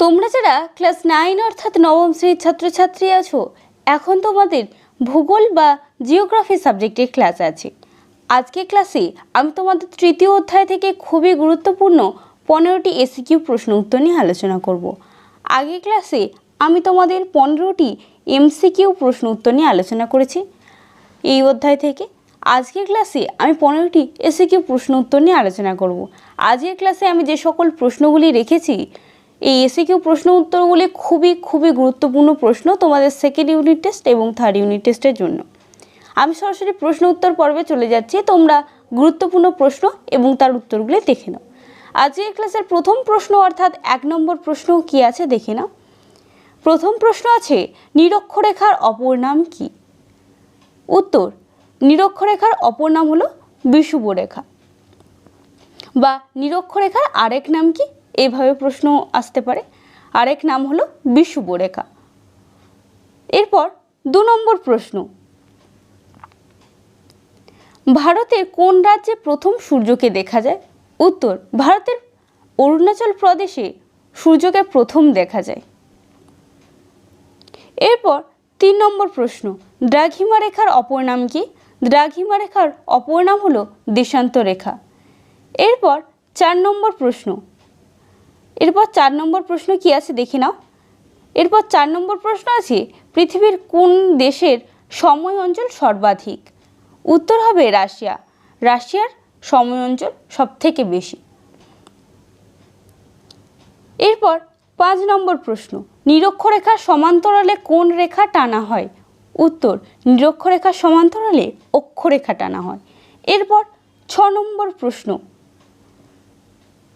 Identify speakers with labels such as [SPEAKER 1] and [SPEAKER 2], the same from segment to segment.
[SPEAKER 1] তোমরা যারা class nine অর্থাৎ নবম শ্রেণির ছাত্রছাত্রী আছো, এখন তোমাদের ভূগোল বা জিওগ্রাফি সাবজেক্টের ক্লাস আছে। আজকে ক্লাসে আমি তোমাদের তৃতীয় অধ্যায় থেকে খুবই গুরুত্বপূর্ণ পনেরোটি এসিকিউ প্রশ্ন উত্তর নিয়ে আলোচনা করব। আগের ক্লাসে আমি তোমাদের পনেরোটি এমসিকিউ প্রশ্ন উত্তর নিয়ে আলোচনা করেছি। এই অধ্যায় থেকে আজকের ক্লাসে আমি পনেরোটি এসিকিউ প্রশ্ন উত্তর নিয়ে আলোচনা করব। আজকের ক্লাসে আমি যে সকল প্রশ্নগুলি রেখেছি এই এসিকিউ প্রশ্ন উত্তরগুলি খুবই খুবই গুরুত্বপূর্ণ প্রশ্ন তোমাদের সেকেন্ড ইউনিট টেস্ট এবং থার্ড ইউনিট টেস্টের জন্য। আমি সরাসরি প্রশ্ন উত্তর পর্বে চলে যাচ্ছি, তোমরা গুরুত্বপূর্ণ প্রশ্ন এবং তার উত্তরগুলি দেখে নাও। আজকের ক্লাসের প্রথম প্রশ্ন অর্থাৎ এক নম্বর প্রশ্ন কি আছে দেখে নাও। প্রথম প্রশ্ন আছে, নিরক্ষরেখার অপর নাম কি? উত্তর, নিরক্ষরেখার অপর নাম হলো বিষুব রেখা বা নিরক্ষরেখার আরেক নাম কি? এইভাবে প্রশ্ন আসতে পারে। আরেক নাম হলো রেখা এরপর দু নম্বর প্রশ্ন। ভারতের কোন রাজ্যে প্রথম সূর্যকে দেখা যায়? উত্তর, ভারতের অরুণাচল প্রদেশে সূর্যকে প্রথম দেখা যায়। এরপর তিন নম্বর প্রশ্ন, দ্রাঘিমা রেখার অপর নাম কি? দ্রাঘিমা রেখার অপর নাম হলো দেশান্ত রেখা। এরপর চার নম্বর প্রশ্ন এরপর চার নম্বর প্রশ্ন কি আছে দেখি নাও। এরপর চার নম্বর প্রশ্ন আছে, পৃথিবীর কোন দেশের সময় অঞ্চল সর্বাধিক? উত্তর হবে রাশিয়া। রাশিয়ার সময় অঞ্চল সব থেকে বেশি। এরপর পাঁচ নম্বর প্রশ্ন, নিরক্ষরেখার সমান্তরালে কোন রেখা টানা হয়? উত্তর, নিরক্ষরেখার সমান্তরালে অক্ষরেখা টানা হয়। এরপর ছ নম্বর প্রশ্ন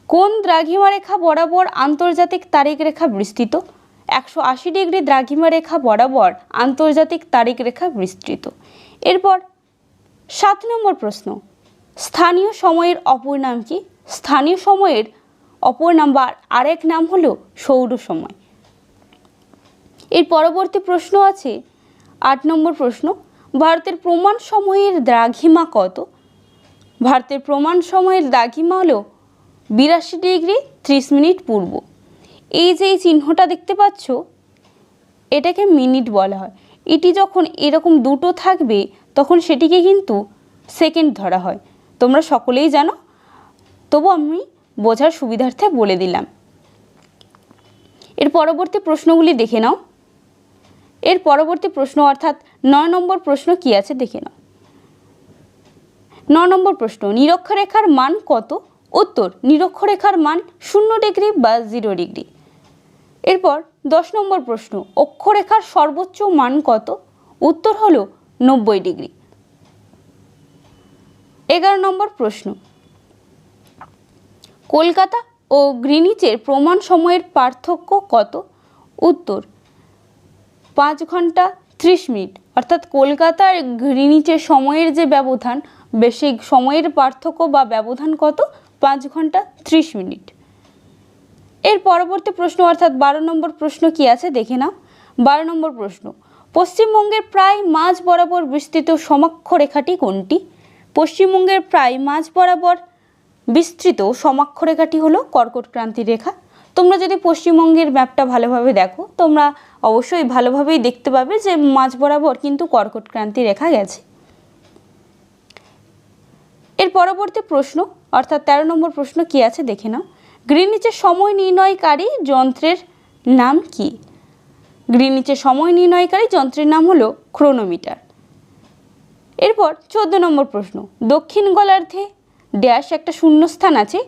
[SPEAKER 1] কোন দ্রাঘিমা রেখা বরাবর আন্তর্জাতিক তারিখ রেখা বিস্তৃত? একশো আশি ডিগ্রি দ্রাঘিমা রেখা বরাবর আন্তর্জাতিক তারিখ রেখা বিস্তৃত। এরপর সাত নম্বর প্রশ্ন, স্থানীয় সময়ের অপর নাম কি? স্থানীয় সময়ের অপর নাম বা আরেক নাম হলো সৌর সময়। এর পরবর্তী প্রশ্ন আছে, আট নম্বর প্রশ্ন, ভারতের প্রমাণ সময়ের দ্রাঘিমা কত? ভারতের প্রমাণ সময়ের দ্রাঘিমা হলো বিরাশি ডিগ্রি ত্রিশ মিনিট পূর্ব। এই যে এই চিহ্নটা দেখতে পাচ্ছ, এটাকে মিনিট বলা হয়। এটি যখন এরকম দুটো থাকবে, তখন সেটিকে কিন্তু সেকেন্ড ধরা হয়। তোমরা সকলেই জানো, তবু আমি বোঝার সুবিধার্থে বলে দিলাম। এর পরবর্তী প্রশ্নগুলি দেখে নাও। এর পরবর্তী প্রশ্ন, অর্থাৎ নয় নম্বর প্রশ্ন কি আছে, দেখে নাও। ন নম্বর প্রশ্ন, নিরক্ষরেখার মান কত? উত্তর, নিরক্ষরেখার মান শূন্য ডিগ্রি বা জিরো ডিগ্রি। এরপর দশ নম্বর প্রশ্ন, অক্ষরেখার সর্বোচ্চ মান কত? উত্তর হলো নব্বই ডিগ্রি। এগারো নম্বর প্রশ্ন, কলকাতা ও গ্রিনিচের প্রমাণ সময়ের পার্থক্য কত? উত্তর, পাঁচ ঘণ্টা ত্রিশ মিনিট। অর্থাৎ কলকাতার গ্রিনিচের সময়ের যে ব্যবধান, বেশি সময়ের পার্থক্য বা ব্যবধান কত? পাঁচ ঘণ্টা ত্রিশ মিনিট। এর পরবর্তী প্রশ্ন, অর্থাৎ বারো নম্বর প্রশ্ন কি আছে? দেখে নাও। বারো নম্বর প্রশ্ন, পশ্চিমবঙ্গের প্রায় মাঝ বরাবর বিস্তৃত সমাক্ষ রেখাটি কোনটি? পশ্চিমবঙ্গের প্রায় মাঝ বরাবর বিস্তৃত সমাক্ষ রেখাটি হলো কর্কট ক্রান্তি রেখা। তোমরা যদি পশ্চিমবঙ্গের ম্যাপটা ভালোভাবে দেখো, তোমরা অবশ্যই ভালোভাবেই দেখতে পাবে যে মাঝ বরাবর কিন্তু কর্কট ক্রান্তি রেখা গেছে। এর পরবর্তী প্রশ্ন অর্থাৎ তেরো নম্বর প্রশ্ন কি আছে? দেখে নাও। গ্রিনিচের সময় নির্ণয়কারী যন্ত্রের নাম কি? গ্রিনিচের সময় নির্ণয়কারী যন্ত্রের নাম হলো ক্রোনোমিটার। এরপর চোদ্দ নম্বর প্রশ্ন। দক্ষিণ গোলার্ধে ড্যাশ একটা শূন্যস্থান আছে,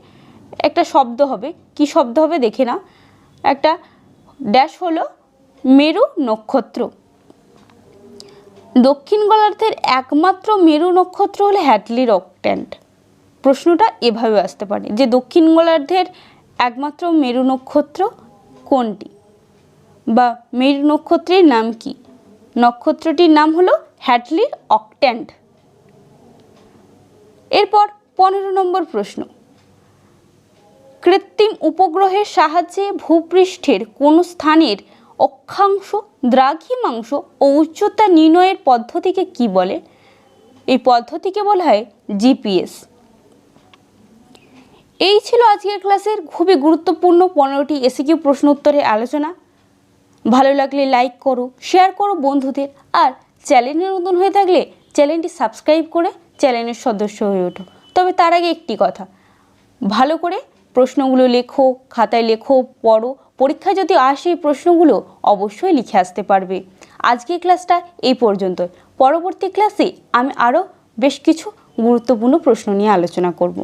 [SPEAKER 1] একটা শব্দ হবে। কি শব্দ হবে? দেখে নাও। একটা ড্যাশ হলো মেরু নক্ষত্র। দক্ষিণ গোলার্ধের একমাত্র মেরু নক্ষত্র হলো হ্যাটলির অক্ট্যান্ট প্রশ্নটা এভাবে আসতে পারে যে দক্ষিণ গোলার্ধের একমাত্র মেরু নক্ষত্র কোনটি? বা মেরু নক্ষত্রের নাম কি? নক্ষত্রটির নাম হলো হ্যাটলির অকট্যান্ড এরপর পনেরো নম্বর প্রশ্ন। কৃত্রিম উপগ্রহের সাহায্যে ভূপৃষ্ঠের কোনো স্থানের অক্ষাংশ দ্রাঘিমাংশ ও উচ্চতা নির্ণয়ের পদ্ধতিকে কি বলে? এই পদ্ধতিকে বলা হয় জিপিএস। এই ছিল আজকের ক্লাসের খুবই গুরুত্বপূর্ণ পনেরোটি এসিকিউ প্রশ্ন উত্তরের আলোচনা। ভালো লাগলে লাইক করো শেয়ার করো বন্ধুদের, আর চ্যানেলে নতুন হয়ে থাকলে চ্যানেলটি সাবস্ক্রাইব করে চ্যানেলের সদস্য হয়ে ওঠো। তবে তার আগে একটি কথা, ভালো করে প্রশ্নগুলো লেখো, খাতায় লেখো, পড়ো পরীক্ষায় যদি আসে এই প্রশ্নগুলো অবশ্যই লিখে আসতে পারবে। আজকের ক্লাসটা এই পর্যন্ত পরবর্তী ক্লাসে আমি আরও বেশ কিছু গুরুত্বপূর্ণ প্রশ্ন নিয়ে আলোচনা করব।